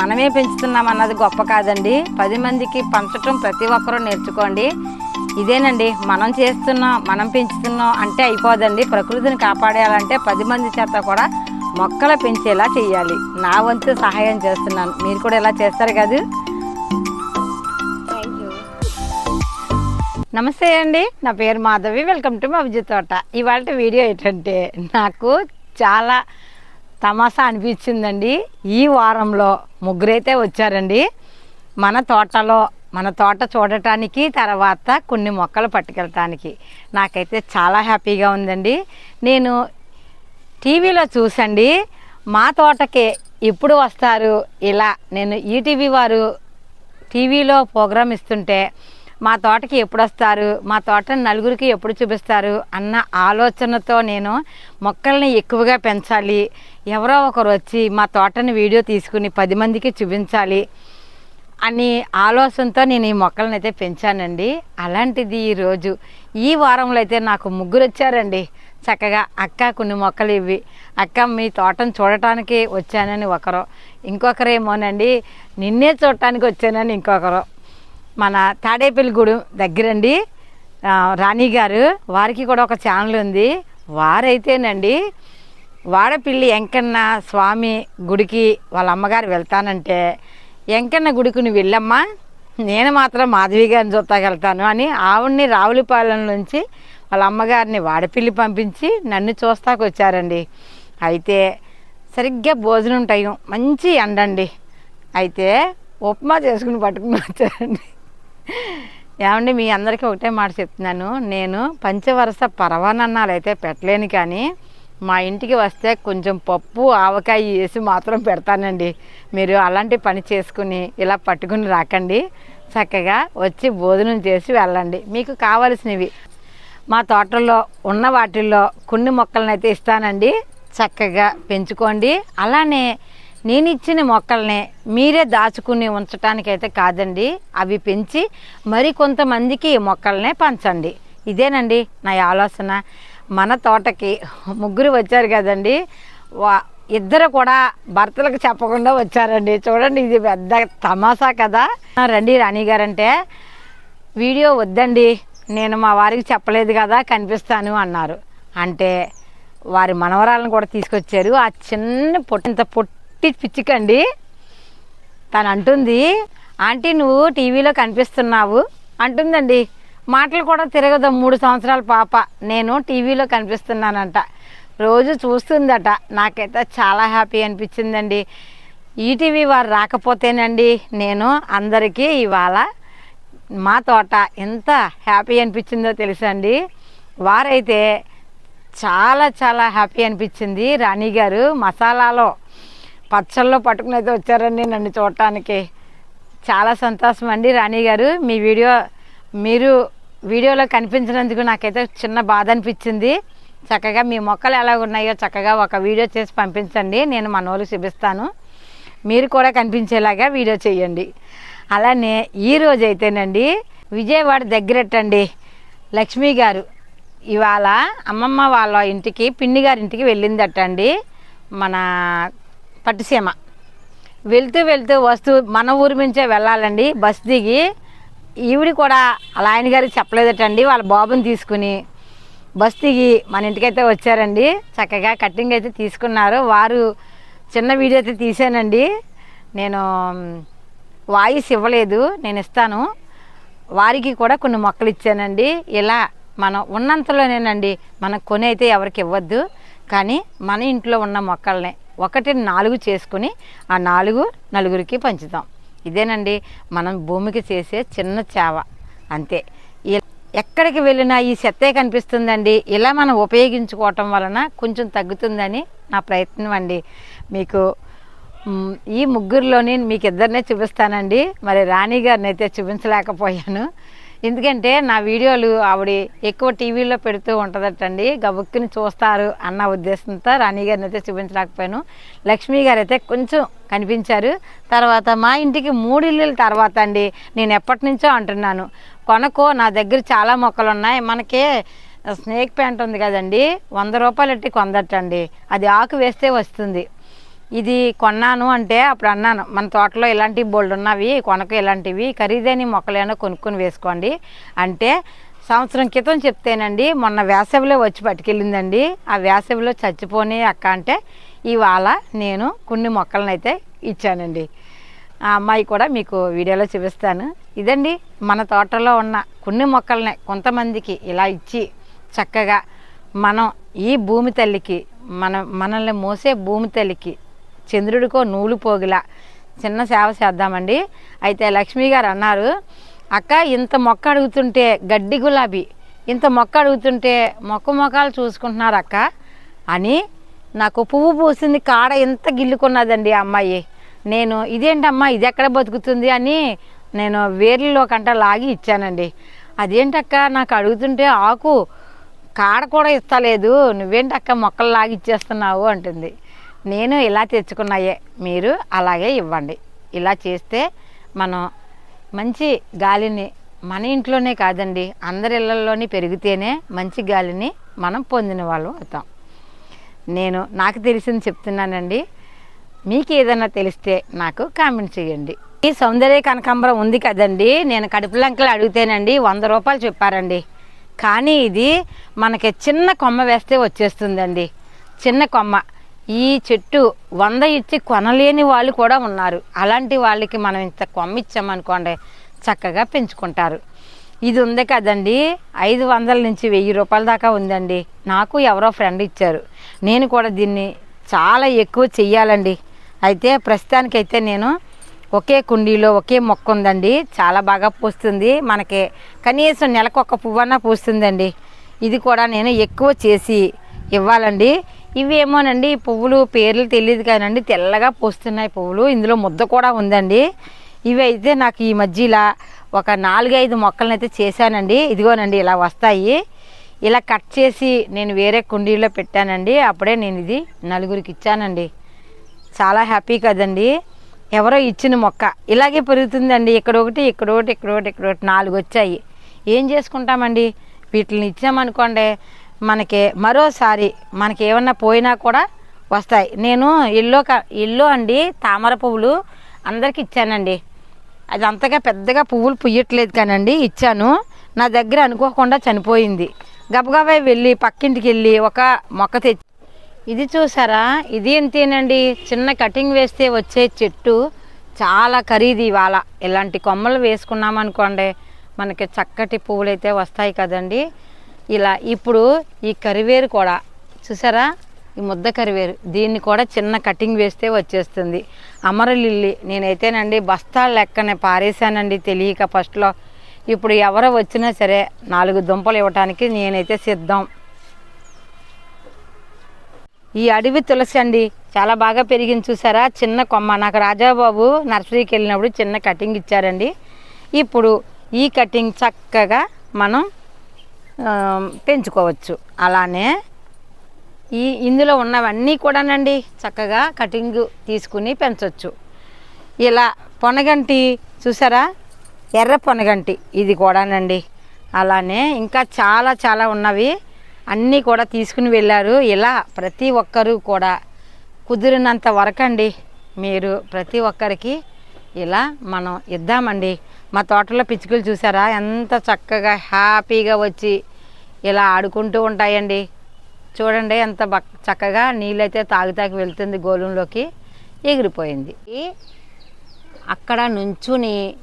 మనమే పెంచుతున్నాం అన్నది గొప్ప కాదండి. పది మందికి పంచటం ప్రతి ఒక్కరూ నేర్చుకోండి. ఇదేనండి మనం చేస్తున్నాం మనం పెంచుతున్నాం అంటే అయిపోదండి. ప్రకృతిని కాపాడేయాలంటే పది మంది చేత కూడా మొక్కలు పెంచేలా చేయాలి నా వంతు సహాయం చేస్తున్నాను. మీరు కూడా ఇలా చేస్తారు కదా? నమస్తే అండి. నా పేరు మాధవి. వెల్కమ్ టు మా విద్యుత్ తోట. ఇవాళ వీడియో ఏంటంటే నాకు చాలా తమాషా అనిపించిందండి. ఈ వారంలో ముగ్గురైతే వచ్చారండి. మన తోటలో మన తోట చూడటానికి తర్వాత కొన్ని మొక్కలు పట్టుకెళ్ళటానికి. నాకైతే చాలా హ్యాపీగా ఉందండి. నేను టీవీలో చూసండి. మా తోటకి ఎప్పుడు వస్తారు. ఇలా నేను ఈటీవీ వారు టీవీలో ప్రోగ్రామ్ ఇస్తుంటే మా తోటకి ఎప్పుడు వస్తారు? మా తోటని నలుగురికి ఎప్పుడు చూపిస్తారు? అన్న ఆలోచనతో నేను మొక్కల్ని ఎక్కువగా పెంచాలి. ఎవరో ఒకరు వచ్చి మా తోటని వీడియో తీసుకుని పది మందికి చూపించాలి అని ఆలోచనతో నేను ఈ మొక్కలను అయితే పెంచానండి. అలాంటిది ఈరోజు ఈ వారంలో అయితే నాకు ముగ్గురు వచ్చారండి. చక్కగా అక్క కొన్ని మొక్కలు ఇవి అక్క మీ తోటను చూడటానికి వచ్చానని ఒకరు. ఇంకొకరేమోనండి నిన్నే చూడటానికి వచ్చానని ఇంకొకరు. మన తాడేపల్లిగూడు దగ్గరండి. రాణి గారు వారికి కూడా ఒక ఛానల్ ఉంది. వారైతేనండి వాడపిల్లి వెంకన్న స్వామి గుడికి వాళ్ళ అమ్మగారు వెళ్తానంటే వెంకన్న గుడికి నువ్వు వెళ్ళమ్మా నేను మాత్రం మాధవి గారిని చూస్తాకి వెళ్తాను అని ఆవిడ్ని రావులపాలెం నుంచి వాళ్ళ అమ్మగారిని వాడపిల్లి పంపించి నన్ను చూస్తాకొచ్చారండి అయితే సరిగ్గా భోజనం టైం మంచి ఎండండి. అయితే ఉప్మా చేసుకుని పట్టుకుని వచ్చారండి. ఏమండి మీ అందరికీ ఒకటే మాట చెప్తున్నాను. నేను పంచవరస పరవానన్నాలు అయితే పెట్టలేను కానీ మా ఇంటికి వస్తే కొంచెం పప్పు ఆవకాయ వేసి మాత్రం పెడతానండి. మీరు అలాంటి పని చేసుకుని ఇలా పట్టుకుని రాకండి. చక్కగా వచ్చి భోజనం చేసి వెళ్ళండి. మీకు కావలసినవి మా తోటల్లో ఉన్న వాటిల్లో కొన్ని మొక్కలను అయితే ఇస్తానండి. చక్కగా పెంచుకోండి. అలానే నేను ఇచ్చిన మొక్కల్ని మీరే దాచుకుని ఉంచటానికైతే కాదండి. అవి పెంచి మరి కొంతమందికి మొక్కల్నే పంచండి. ఇదేనండి నా ఆలోచన. మన తోటకి ముగ్గురు వచ్చారు కదండి. వా ఇద్దరు కూడా భర్తలకు చెప్పకుండా వచ్చారండి. చూడండి ఇది పెద్ద తమాషా కదా. రండి రాణి గారంటే వీడియో వద్దండి. నేను మా వారికి చెప్పలేదు కదా కనిపిస్తాను అన్నారు. అంటే వారి మనవరాలను కూడా తీసుకొచ్చారు. ఆ చిన్న పొట్టి ఇంత పొట్టి పిచ్చికండి. తను అంటుంది ఆంటీ నువ్వు టీవీలో కనిపిస్తున్నావు. అంటుందండి మాటలు కూడా తిరగదు మూడు సంవత్సరాల పాప. నేను టీవీలో కనిపిస్తున్నానంట. రోజు చూస్తుందట. నాకైతే చాలా హ్యాపీ అనిపించిందండి. ఈటీవీ వారు రాకపోతేనండి నేను అందరికీ ఇవాళ మా తోట ఎంత హ్యాపీ అనిపించిందో తెలుసండి. వారైతే చాలా చాలా హ్యాపీ అనిపించింది. రాణి గారు మసాలాలో పచ్చళ్ళు పట్టుకుని అయితే వచ్చారండి నన్ను చూడటానికి. చాలా సంతోషం అండి రాణి గారు. మీ వీడియో మీరు వీడియోలో కనిపించినందుకు నాకైతే చిన్న బాధ అనిపించింది. చక్కగా మీ మొక్కలు ఎలా ఉన్నాయో చక్కగా ఒక వీడియో చేసి పంపించండి. నేను మన వాళ్ళకి చూపిస్తాను. మీరు కూడా కనిపించేలాగా వీడియో చేయండి. అలానే ఈ రోజు అయితేనండి విజయవాడ దగ్గరటండి లక్ష్మి గారు. ఇవాళ అమ్మమ్మ వాళ్ళ ఇంటికి పిన్ని గారి ఇంటికి వెళ్ళిందట అండి మన పట్టుసీమ వెళ్తూ వెళ్తూ వస్తూ మన ఊరి నుంచే వెళ్ళాలండి. బస్ దిగి ఈవిడ కూడా అలా ఆయన గారికి చెప్పలేదటండి. వాళ్ళ బాబుని తీసుకుని బస్ దిగి మన ఇంటికైతే వచ్చారండి. చక్కగా కటింగ్ అయితే తీసుకున్నారు. వారు చిన్న వీడియో అయితే తీసానండి నేను వాయిస్ ఇవ్వలేదు. నేను ఇస్తాను. వారికి కూడా కొన్ని మొక్కలు ఇచ్చానండి. ఇలా మనం ఉన్నంతలోనేనండి. మనం కొని అయితే ఎవరికి ఇవ్వద్దు. కానీ మన ఇంట్లో ఉన్న మొక్కల్ని ఒకటి నాలుగు చేసుకుని ఆ నాలుగు నలుగురికి పంచుతాం. ఇదేనండి మనం భూమికి చేసే చిన్న చేవ. అంతే. ఎక్కడికి వెళ్ళినా ఈ చెత్తే కనిపిస్తుందండి. ఇలా మనం ఉపయోగించుకోవటం వలన కొంచెం తగ్గుతుందని నా ప్రయత్నం అండి. మీకు ఈ ముగ్గురులోని మీకు ఇద్దరినే చూపిస్తానండి. మరి రాణి గారిని అయితే చూపించలేకపోయాను. ఎందుకంటే నా వీడియోలు ఆవిడ ఎక్కువ టీవీలో పెడుతూ ఉంటుందటండి. గబుక్కుని చూస్తారు అన్న ఉద్దేశంతో రాణి గారిని అయితే చూపించలేకపోయాను. లక్ష్మి గారు అయితే కొంచెం కనిపించారు. తర్వాత మా ఇంటికి మూడు ఇల్లుల తర్వాత అండి నేను ఎప్పటి నుంచో అంటున్నాను. కొనకో నా దగ్గర చాలా మొక్కలు ఉన్నాయి. మనకే స్నేక్ ప్యాంట్ ఉంది కదండి. వంద రూపాయలు ఎట్టి కొందటండి. అది ఆకు వేస్తే వస్తుంది. ఇది కొన్నాను అంటే అప్పుడు అన్నాను మన తోటలో ఇలాంటి బోల్డ్ ఉన్నవి? కొనక ఇలాంటివి ఖరీదైన మొక్కలైనా కొనుక్కొని వేసుకోండి. అంటే సంవత్సరం క్రితం చెప్తేనండి మొన్న వేసవిలో వచ్చి పట్టుకెళ్ళిందండి. ఆ వేసవిలో చచ్చిపోని అక్క అంటే ఇవాళ నేను కొన్ని మొక్కలను అయితే ఇచ్చానండి. ఆ అమ్మాయి కూడా మీకు వీడియోలో చూపిస్తాను. ఇదండి మన తోటలో ఉన్న కొన్ని మొక్కలనే కొంతమందికి ఇలా ఇచ్చి చక్కగా మనం ఈ భూమి తల్లికి మన మనల్ని మోసే భూమి తల్లికి చంద్రుడికో నూలు పోగిలా. చిన్న సేవ చేద్దామండి. అయితే లక్ష్మి గారు అన్నారు అక్క ఇంత మొక్క అడుగుతుంటే గడ్డి గులాబీ ఇంత మొక్క అడుగుతుంటే మొక్క మొక్కలు చూసుకుంటున్నారు అక్క. అని నాకు పువ్వు పూసింది కాడ ఇంత గిల్లుకున్నదండి అమ్మాయి. నేను ఇదేంటమ్మా ఇది ఎక్కడ బతుకుతుంది? అని నేను వేర్లలో కంట లాగి ఇచ్చానండి. అదేంటక్క నాకు అడుగుతుంటే ఆకు కాడ కూడా ఇస్తలేదు. నువ్వేంటక్క మొక్కలు లాగి ఇచ్చేస్తున్నావు? అంటుంది. నేను ఇలా తెచ్చుకున్నాయే మీరు అలాగే ఇవ్వండి. ఇలా చేస్తే మనం మంచి గాలిని మన ఇంట్లోనే కాదండి అందరి ఇళ్ళల్లోని పెరిగితేనే మంచి గాలిని మనం పొందిన వాళ్ళం అవుతాం. నేను నాకు తెలిసింది చెప్తున్నానండి మీకు ఏదైనా తెలిస్తే నాకు కామెంట్ చేయండి. ఈ సౌందర్య కనకాంబరం ఉంది కదండి నేను కడుపులంకలు అడిగితేనండి వంద రూపాయలు చెప్పారండి. కానీ ఇది మనకి చిన్న కొమ్మ వేస్తే వచ్చేస్తుందండి చిన్న కొమ్మ. ఈ చెట్టు వంద ఇచ్చి కొనలేని వాళ్ళు కూడా ఉన్నారు. అలాంటి వాళ్ళకి మనం ఇంత కొమ్మ ఇచ్చామనుకోండి చక్కగా పెంచుకుంటారు. ఇది ఉంది కదండి ఐదు వందల నుంచి వెయ్యి రూపాయల దాకా ఉందండి. నాకు ఎవరో ఫ్రెండ్ ఇచ్చారు. నేను కూడా దీన్ని చాలా ఎక్కువ చెయ్యాలండి. అయితే ప్రస్తుతానికైతే నేను ఒకే కుండీలో ఒకే మొక్క ఉందండి. చాలా బాగా పూస్తుంది. మనకి కనీసం నెలకు ఒక పువ్వన్నా పూస్తుందండి. ఇది కూడా నేను ఎక్కువ చేసి ఇవ్వాలండి. ఇవి ఏమోనండి ఈ పువ్వులు పేర్లు తెలియదు కానండి తెల్లగా పూస్తున్నాయి పువ్వులు ఇందులో ముద్ద కూడా ఉందండి. ఇవి అయితే నాకు ఈ మధ్య ఇలా ఒక నాలుగైదు మొక్కలను అయితే చేశానండి. ఇదిగోనండి ఇలా వస్తాయి. ఇలా కట్ చేసి నేను వేరే కుండీలో పెట్టానండి. అప్పుడే నేను ఇది నలుగురికి ఇచ్చానండి. చాలా హ్యాపీ కదండి. ఎవరో ఇచ్చిన మొక్క. ఇలాగే పెరుగుతుందండి. ఇక్కడ ఒకటి ఇక్కడ ఒకటి ఇక్కడ ఒకటి ఇక్కడ ఒకటి నాలుగు వచ్చాయి. ఏం చేసుకుంటామండి? వీటిని ఇచ్చామనుకోండి మనకి మరోసారి మనకి ఏమన్నా పోయినా కూడా వస్తాయి. నేను ఎల్లో క ఎల్లో అండి తామర పువ్వులు అందరికి ఇచ్చానండి. అది అంతగా పెద్దగా పువ్వులు పుయ్యట్లేదు కానండి ఇచ్చాను. నా దగ్గర అనుకోకుండా చనిపోయింది. గబగబా వెళ్ళి పక్కింటికి వెళ్ళి ఒక మొక్క తెచ్చి ఇది చూసారా? ఇది ఎంతేనండి? చిన్న కటింగ్ వేస్తే వచ్చే చెట్టు. చాలా ఖరీదు ఇవాళ. ఇలాంటి కొమ్మలు వేసుకున్నామనుకోండి మనకి చక్కటి పువ్వులు అయితే వస్తాయి కదండి. ఇలా ఇప్పుడు ఈ కరివేరు కూడా చూసారా? ఈ ముద్ద కరివేరు దీన్ని కూడా చిన్న కటింగ్ వేస్తే వచ్చేస్తుంది. అమరలిల్లి నేనైతేనండి బస్తాల లెక్కనే పారేశానండి తెలియక ఫస్ట్లో. ఇప్పుడు ఎవరు వచ్చినా సరే నాలుగు దుంపలు ఇవ్వటానికి నేనైతే సిద్ధం. ఈ అడవి తులసి అండి చాలా బాగా పెరిగింది చూసారా? చిన్న కొమ్మ నాకు రాజాబాబు నర్సరీకి వెళ్ళినప్పుడు చిన్న కటింగ్ ఇచ్చారండి. ఇప్పుడు ఈ కటింగ్ చక్కగా మనం పెంచుకోవచ్చు. అలానే ఈ ఇందులో ఉన్నవన్నీ కూడానండి చక్కగా కటింగ్ తీసుకుని పెంచవచ్చు ఇలా పొనగంటి చూసారా? ఎర్ర పొనగంటి ఇది కూడానండి. అలానే ఇంకా చాలా చాలా ఉన్నవి అన్నీ కూడా తీసుకుని వెళ్ళారు. ఇలా ప్రతి ఒక్కరూ కూడా కుదిరినంత వరకండి మీరు ప్రతి ఒక్కరికి ఇలా మనం ఇద్దామండి. మా తోటలో పిచ్చుకలు చూసారా? ఎంత చక్కగా హ్యాపీగా వచ్చి ఇలా ఆడుకుంటూ ఉంటాయండి. చూడండి ఎంత బక్ చక్కగా నీళ్ళైతే తాగుతాకి వెళ్తుంది గోళంలోకి ఎగిరిపోయింది. అక్కడ నుంచుని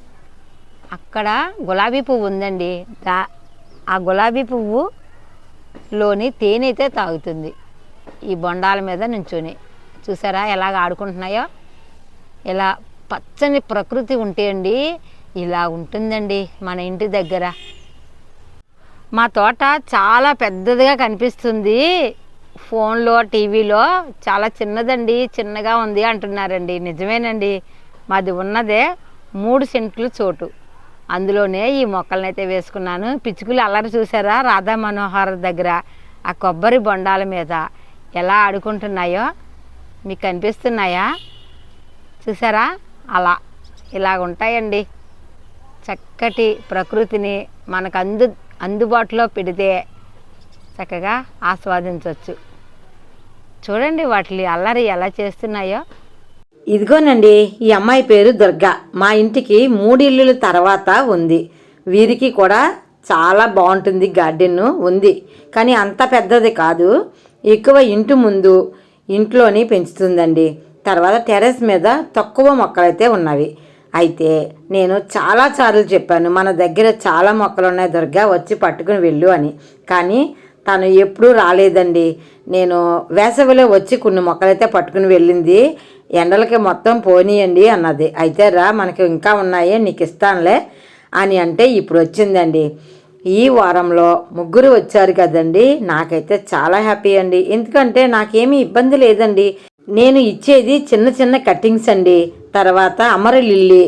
అక్కడ గులాబీ పువ్వు ఉందండి. దా ఆ గులాబీ పువ్వులోని తేనె అయితే తాగుతుంది. ఈ బొండాల మీద నుంచుని. చూసారా ఎలాగ ఆడుకుంటున్నాయో? ఇలా పచ్చని ప్రకృతి ఉంటే అండి ఇలా ఉంటుందండి మన ఇంటి దగ్గర. మా తోట చాలా పెద్దదిగా కనిపిస్తుంది. ఫోన్లో టీవీలో చాలా చిన్నదండి చిన్నగా ఉంది అంటున్నారండి. నిజమేనండి. మాది ఉన్నదే మూడు సెంట్లు చోటు. అందులోనే ఈ మొక్కలను అయితే వేసుకున్నాను. పిచ్చుకులు అల్లరి చూసారా? రాధా మనోహర్ దగ్గర ఆ కొబ్బరి బొండాల మీద ఎలా ఆడుకుంటున్నాయో మీకు కనిపిస్తున్నాయా? చూసారా? అలా. ఇలాగుంటాయండి. చక్కటి ప్రకృతిని మనకు అందు అందుబాటులో పెడితే చక్కగా ఆస్వాదించవచ్చు. చూడండి వాటి అల్లరి ఎలా చేస్తున్నాయో. ఇదిగోనండి ఈ అమ్మాయి పేరు దుర్గా. మా ఇంటికి మూడిల్లుల తర్వాత ఉంది. వీరికి కూడా చాలా బాగుంటుంది గార్డెన్ ఉంది. కానీ అంత పెద్దది కాదు. ఎక్కువ ఇంటి ముందు ఇంట్లోని పెంచుతుందండి. తర్వాత టెర్రస్ మీద తక్కువ మొక్కలైతే ఉన్నవి. అయితే నేను చాలా సార్లు చెప్పాను మన దగ్గర చాలా మొక్కలు ఉన్నాయి దుర్గా వచ్చి పట్టుకుని వెళ్ళు అని. కానీ తను ఎప్పుడూ రాలేదండి. నేను వేసవిలో వచ్చి కొన్ని మొక్కలైతే పట్టుకుని వెళ్ళింది. ఎండలకి మొత్తం పోనీయండి అన్నది. అయితే రా మనకి ఇంకా ఉన్నాయి నీకు ఇస్తానులే అని అంటే ఇప్పుడు వచ్చిందండి. ఈ వారంలో ముగ్గురు వచ్చారు కదండి. నాకైతే చాలా హ్యాపీ అండి. ఎందుకంటే నాకేమీ ఇబ్బంది లేదండి. నేను ఇచ్చేది చిన్న చిన్న కట్టింగ్స్ అండి. తర్వాత అమర లిల్లీ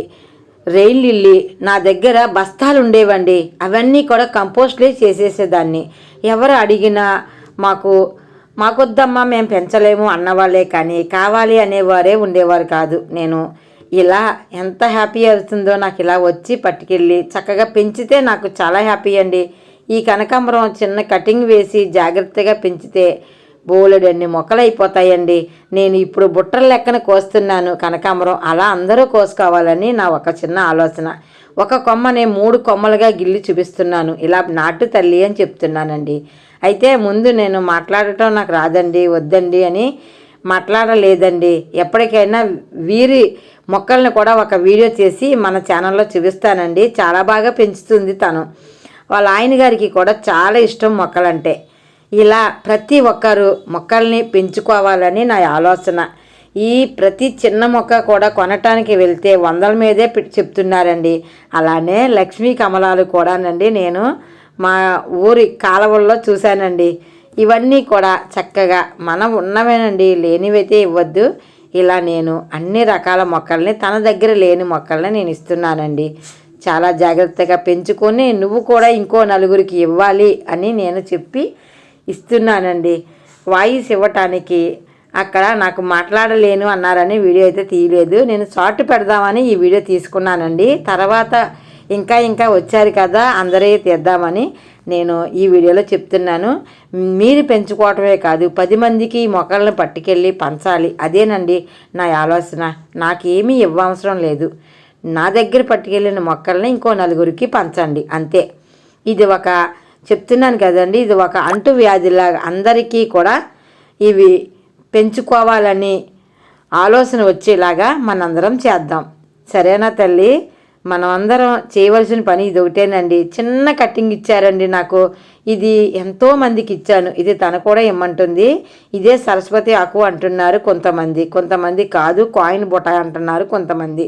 రెయిన్ లిల్లీ నా దగ్గర బస్తాలు ఉండేవండి. అవన్నీ కూడా కంపోస్ట్లే చేసేసేదాన్ని. ఎవరు అడిగినా మాకు మాకొద్దమ్మా మేము పెంచలేము అన్నవాళ్ళే కానీ కావాలి అనేవారే ఉండేవారు కాదు. నేను ఇలా ఎంత హ్యాపీ అవుతుందో నాకు ఇలా వచ్చి పట్టుకెళ్ళి చక్కగా పెంచితే నాకు చాలా హ్యాపీ అండి. ఈ కనకాంబరం చిన్న కటింగ్ వేసి జాగ్రత్తగా పెంచితే బోలెడన్ని మొక్కలు అయిపోతాయండి నేను ఇప్పుడు బుట్టల లెక్కన కోస్తున్నాను కనకాంబరం. అలా అందరూ కోసుకోవాలని నా ఒక చిన్న ఆలోచన. ఒక కొమ్మ నేను మూడు కొమ్మలుగా గిల్లి చూపిస్తున్నాను. ఇలా నాటు తల్లి అని చెప్తున్నానండి. అయితే ముందు నేను మాట్లాడటం నాకు రాదండి వద్దండి అని మాట్లాడలేదండి. ఎప్పటికైనా వీరి మొక్కల్ని కూడా ఒక వీడియో చేసి మన ఛానల్లో చూపిస్తానండి. చాలా బాగా పెంచుతుంది తను. వాళ్ళ ఆయన గారికి కూడా చాలా ఇష్టం మొక్కలంటే. ఇలా ప్రతి ఒక్కరు మొక్కల్ని పెంచుకోవాలని నా ఆలోచన. ఈ ప్రతి చిన్న మొక్క కూడా కొనటానికి వెళ్తే వందల మీదే చెప్తున్నారండి. అలానే లక్ష్మీ కమలాలు కూడానండి నేను మా ఊరి కాలువల్లో చూశానండి. ఇవన్నీ కూడా చక్కగా మనం ఉన్నవేనండి లేనివైతే ఇవ్వద్దు. ఇలా నేను అన్ని రకాల మొక్కల్ని తన దగ్గర లేని మొక్కల్ని నేను ఇస్తున్నానండి. చాలా జాగ్రత్తగా పెంచుకొని నువ్వు కూడా ఇంకో నలుగురికి ఇవ్వాలి అని నేను చెప్పి ఇస్తున్నానండి. వాయిస్ ఇవ్వటానికి అక్కడ నాకు మాట్లాడలేను అన్నారని వీడియో అయితే తీయలేదు. నేను షార్ట్ పెడదామని ఈ వీడియో తీసుకున్నానండి. తర్వాత ఇంకా ఇంకా వచ్చారు కదా అందరే తీద్దామని నేను ఈ వీడియోలో చెప్తున్నాను. మీరు పెంచుకోవటమే కాదు పది మందికి ఈ మొక్కలను పట్టుకెళ్ళి పంచాలి. అదేనండి నా ఆలోచన. నాకేమీ ఇవ్వవసరం లేదు. నా దగ్గర పట్టుకెళ్ళిన మొక్కల్ని ఇంకో నలుగురికి పంచండి. అంతే. ఇది ఒక చెప్తున్నాను కదండి ఇది ఒక అంటు వ్యాధిలాగా అందరికీ కూడా ఇవి పెంచుకోవాలని ఆలోచన వచ్చేలాగా మనందరం చేద్దాం. సరేనా తల్లి? మనం అందరం చేయవలసిన పని ఇది ఒకటేనండి. చిన్న కట్టింగ్ ఇచ్చారండి నాకు. ఇది ఎంతో మందికి ఇచ్చాను. ఇది తన కూడా ఇమ్మంటుంది. ఇదే సరస్వతి ఆకు అంటున్నారు కొంతమంది. కొంతమంది కాదు కాయిన్ బుట్ట అంటున్నారు కొంతమంది.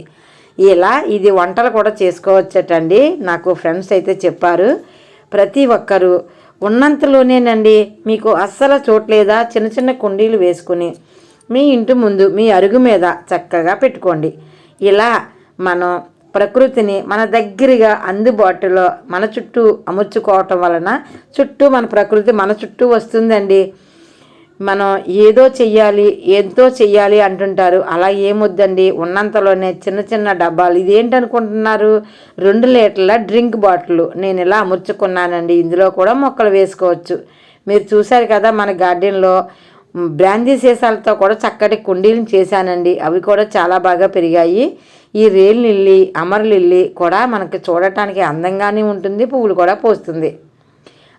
ఇలా ఇది వంటలు కూడా చేసుకోవచ్చటండి. నాకు ఫ్రెండ్స్ అయితే చెప్పారు. ప్రతి ఒక్కరూ ఉన్నంతలోనేనండి మీకు అస్సలు చోట్లేదా చిన్న చిన్న కుండీలు వేసుకుని మీ ఇంటి ముందు మీ అరుగు మీద చక్కగా పెట్టుకోండి. ఇలా మనం ప్రకృతిని మన దగ్గరగా అందుబాటులో మన చుట్టూ అమర్చుకోవటం వలన చుట్టూ మన ప్రకృతి మన చుట్టూ వస్తుందండి. మనం ఏదో చెయ్యాలి ఎంతో చెయ్యాలి అంటుంటారు. అలా ఏమొద్దండి? ఉన్నంతలోనే చిన్న చిన్న డబ్బాలు. ఇదేంటనుకుంటున్నారు? రెండు లీటర్ల డ్రింక్ బాటిల్. నేను ఇలా అమర్చుకున్నానండి. ఇందులో కూడా మొక్కలు వేసుకోవచ్చు. మీరు చూశారు కదా మన గార్డెన్లో బ్రాందీ సీసాలతో కూడా చక్కటి కుండీలు చేశానండి. అవి కూడా చాలా బాగా పెరిగాయి. ఈ రేల్ లిల్లీ అమర్ లిల్లీ కూడా మనకి చూడటానికి అందంగానే ఉంటుంది. పువ్వులు కూడా పోస్తుంది.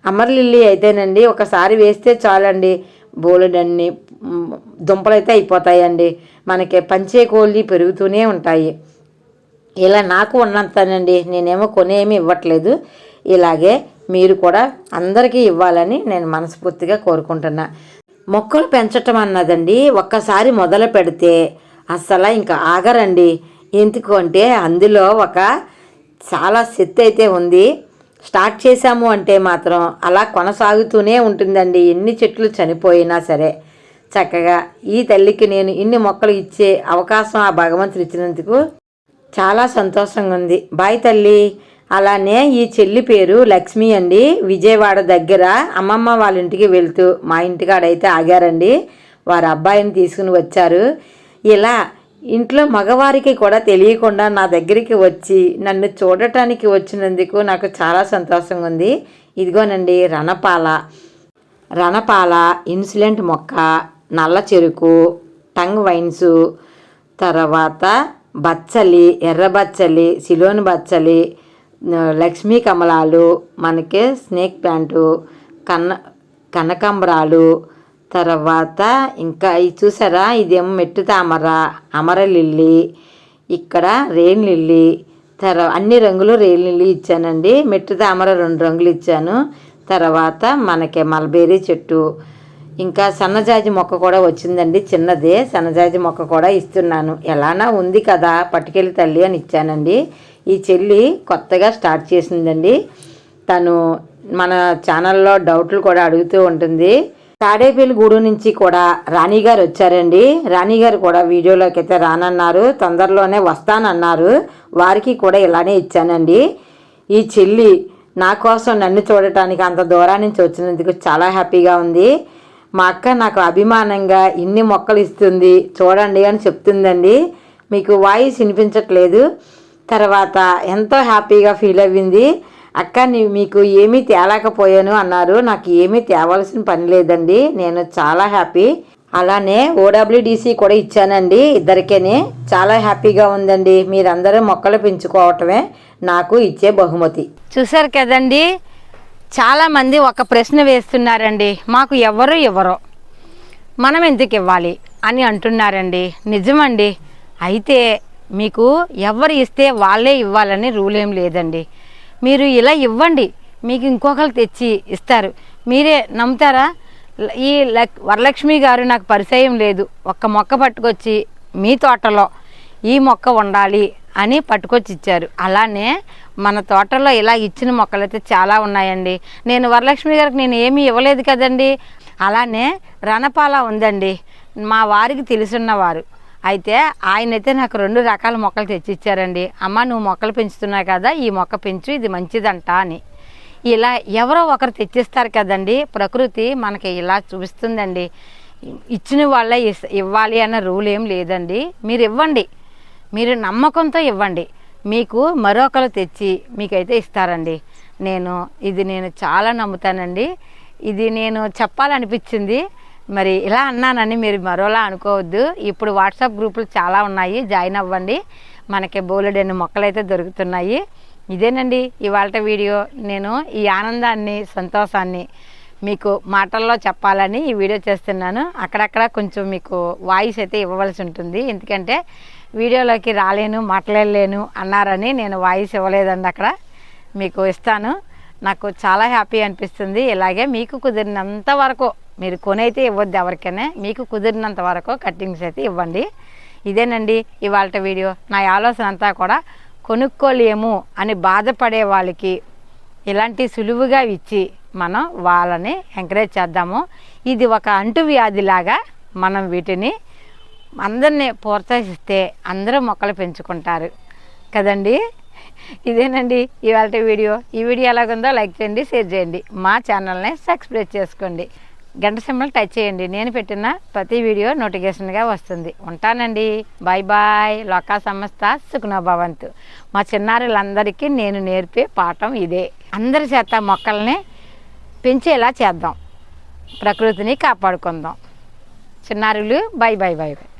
అమర్ లిల్లీ అయితేనండి ఒకసారి వేస్తే చాలండి. బోలెడన్ని దుంపలైతే అయిపోతాయండి. మనకి పంచే కోళ్ళు పెరుగుతూనే ఉంటాయి. ఇలా నాకు ఉన్నంతనండి నేనేమో కొనేమి ఇవ్వట్లేదు. ఇలాగే మీరు కూడా అందరికీ ఇవ్వాలని నేను మనస్ఫూర్తిగా కోరుకుంటున్నా. మొక్కలు పెంచటం అన్నదండి ఒక్కసారి మొదలు పెడితే అస్సలు ఇంకా ఆగరండి. ఎందుకు అంటే అందులో ఒక చాలా శక్తి అయితే ఉంది. స్టార్ట్ చేశాము అంటే మాత్రం అలా కొనసాగుతూనే ఉంటుందండి. ఎన్ని చెట్లు చనిపోయినా సరే. చక్కగా ఈ తల్లికి నేను ఇన్ని మొక్కలు ఇచ్చే అవకాశం ఆ భగవంతుడు ఇచ్చినందుకు చాలా సంతోషంగా ఉంది. బాయ్ తల్లి. అలానే ఈ చెల్లి పేరు లక్ష్మి అండి. విజయవాడ దగ్గర అమ్మమ్మ వాళ్ళ ఇంటికి వెళ్తూ మా ఇంటికాడైతే ఆగారండి. వారు అబ్బాయిని తీసుకుని వచ్చారు. ఇలా ఇంట్లో మగవారికి కూడా తెలియకుండా నా దగ్గరికి వచ్చి నన్ను చూడటానికి వచ్చినందుకు నాకు చాలా సంతోషంగా ఉంది. ఇదిగోనండి రణపాల. రణపాల ఇన్సులెంట్ మొక్క నల్ల చెరుకు టంగ్ వైన్స్ తర్వాత బచ్చలి ఎర్ర బచ్చలి సిలోని బచ్చలి లక్ష్మీ కమలాలు మనకి స్నేక్ ప్యాంటు కన్న కనకాంబరాలు తర్వాత ఇంకా ఇది చూసారా ఇదేమో మెట్టు తామర అమర లిల్లీ ఇక్కడ రేన్ లిల్లీ తర్వా అన్ని రంగులు రెయిన్ లిల్లీ ఇచ్చానండి. మెట్టు తామర రెండు రంగులు ఇచ్చాను. తర్వాత మనకి మల్బేరీ చెట్టు ఇంకా సన్నజాజి మొక్క కూడా వచ్చిందండి చిన్నదే సన్నజాజి మొక్క కూడా ఇస్తున్నాను. ఎలానా ఉంది కదా పట్టుకెళ్ళి తల్లి అని ఇచ్చానండి. ఈ చెల్లి కొత్తగా స్టార్ట్ చేసిందండి. తను మన ఛానల్లో డౌట్లు కూడా అడుగుతూ ఉంటుంది. తాడేపల్లి గూడు నుంచి కూడా రాణి గారు వచ్చారండి. రాణి గారు కూడా వీడియోలోకి అయితే రానన్నారు. తొందరలోనే వస్తానన్నారు. వారికి కూడా ఇలానే ఇచ్చానండి. ఈ చెల్లి నా కోసం నన్ను చూడటానికి అంత దూరం నుంచి వచ్చినందుకు చాలా హ్యాపీగా ఉంది. మా అక్క నాకు అభిమానంగా ఇన్ని మొక్కలు ఇస్తుంది. చూడండి అని చెప్తుందండి. మీకు వాయిస్ వినిపించట్లేదు. తర్వాత ఎంతో హ్యాపీగా ఫీల్ అయ్యింది. అక్క నీ మీకు ఏమీ తేలేకపోయాను అన్నారు. నాకు ఏమీ తేవాల్సిన పని లేదండి. నేను చాలా హ్యాపీ. అలానే ఓడబ్ల్యూడిసి కూడా ఇచ్చానండి ఇద్దరికేనే. చాలా హ్యాపీగా ఉందండి. మీరందరూ మొక్కలు పెంచుకోవటమే నాకు ఇచ్చే బహుమతి. చూశారు కదండి? చాలామంది ఒక ప్రశ్న వేస్తున్నారండి. మాకు ఎవరు ఇవ్వరు. మనం ఎందుకు ఇవ్వాలి అని అంటున్నారండి. నిజమండి. అయితే మీకు ఎవరు ఇస్తే వాళ్ళే ఇవ్వాలని రూల్ ఏం లేదండి. మీరు ఇలా ఇవ్వండి మీకు ఇంకొకరు తెచ్చి ఇస్తారు. మీరే నమ్ముతారా? ఈ లక్ వరలక్ష్మి గారు నాకు పరిచయం లేదు. ఒక్క మొక్క పట్టుకొచ్చి మీ తోటలో ఈ మొక్క ఉండాలి అని పట్టుకొచ్చి ఇచ్చారు. అలానే మన తోటలో ఇలా ఇచ్చిన మొక్కలు అయితే చాలా ఉన్నాయండి. నేను వరలక్ష్మి గారికి నేను ఏమీ ఇవ్వలేదు కదండి. అలానే రణపాల ఉందండి. మా వారికి తెలుసున్నవారు. అయితే ఆయనైతే నాకు రెండు రకాల మొక్కలు తెచ్చిచ్చారండి. అమ్మ నువ్వు మొక్కలు పెంచుతున్నావు కదా ఈ మొక్క పెంచు ఇది మంచిదంట అని. ఇలా ఎవరో ఒకరు తెచ్చిస్తారు కదండి. ప్రకృతి మనకి ఇలా చూపిస్తుందండి. ఇచ్చిన వాళ్ళే ఇస్- ఇవ్వాలి అన్న రూల్ ఏం లేదండి. మీరు ఇవ్వండి. మీరు నమ్మకంతో ఇవ్వండి. మీకు మరొకరు తెచ్చి మీకైతే ఇస్తారండి. నేను ఇది నేను చాలా నమ్ముతానండి. ఇది నేను చెప్పాలనిపించింది. మరి ఇలా అన్నానని మీరు మరోలా అనుకోవద్దు. ఇప్పుడు వాట్సాప్ గ్రూపులు చాలా ఉన్నాయి. జాయిన్ అవ్వండి. మనకి బోలెడన్ని మొక్కలు అయితే దొరుకుతున్నాయి. ఇదేనండి ఇవాళ వీడియో. నేను ఈ ఆనందాన్ని సంతోషాన్ని మీకు మాటల్లో చెప్పాలని ఈ వీడియో చేస్తున్నాను. అక్కడక్కడ కొంచెం మీకు వాయిస్ అయితే ఇవ్వవలసి ఉంటుంది. ఎందుకంటే వీడియోలోకి రాలేను మాట్లాడలేను అన్నారని నేను వాయిస్ ఇవ్వలేదండి అక్కడ. మీకు ఇస్తాను. నాకు చాలా హ్యాపీ అనిపిస్తుంది. ఇలాగే మీకు కుదిరినంత వరకు మీరు కొనైతే ఇవ్వద్దు ఎవరికైనా. మీకు కుదిరినంత వరకు కట్టింగ్స్ అయితే ఇవ్వండి. ఇదేనండి ఇవాళ వీడియో. నా ఆలోచన అంతా కూడా కొనుక్కోలేము అని బాధపడే వాళ్ళకి ఇలాంటి సులువుగా ఇచ్చి మనం వాళ్ళని ఎంకరేజ్ చేద్దాము. ఇది ఒక అంటువ్యాధిలాగా మనం వీటిని అందరినీ ప్రోత్సహిస్తే అందరూ మొక్కలు పెంచుకుంటారు. కదండి? ఇదేనండి ఇవాళ వీడియో. ఈ వీడియో ఎలాగుందో లైక్ చేయండి షేర్ చేయండి. మా ఛానల్ని సబ్స్క్రైబ్ చేసుకోండి. గంట సింబల్ టచ్ చేయండి. నేను పెట్టిన ప్రతి వీడియో నోటిఫికేషన్గా వస్తుంది. ఉంటానండి. Bye bye. లోకా సంస్థ సుఖన భవంతు. మా చిన్నారులందరికీ నేను నేర్పే పాఠం ఇదే. అందరి చేత మొక్కల్ని పెంచేలా చేద్దాం. ప్రకృతిని కాపాడుకుందాం. చిన్నారులు బాయ్ బాయ్ బాయ్. బాయ్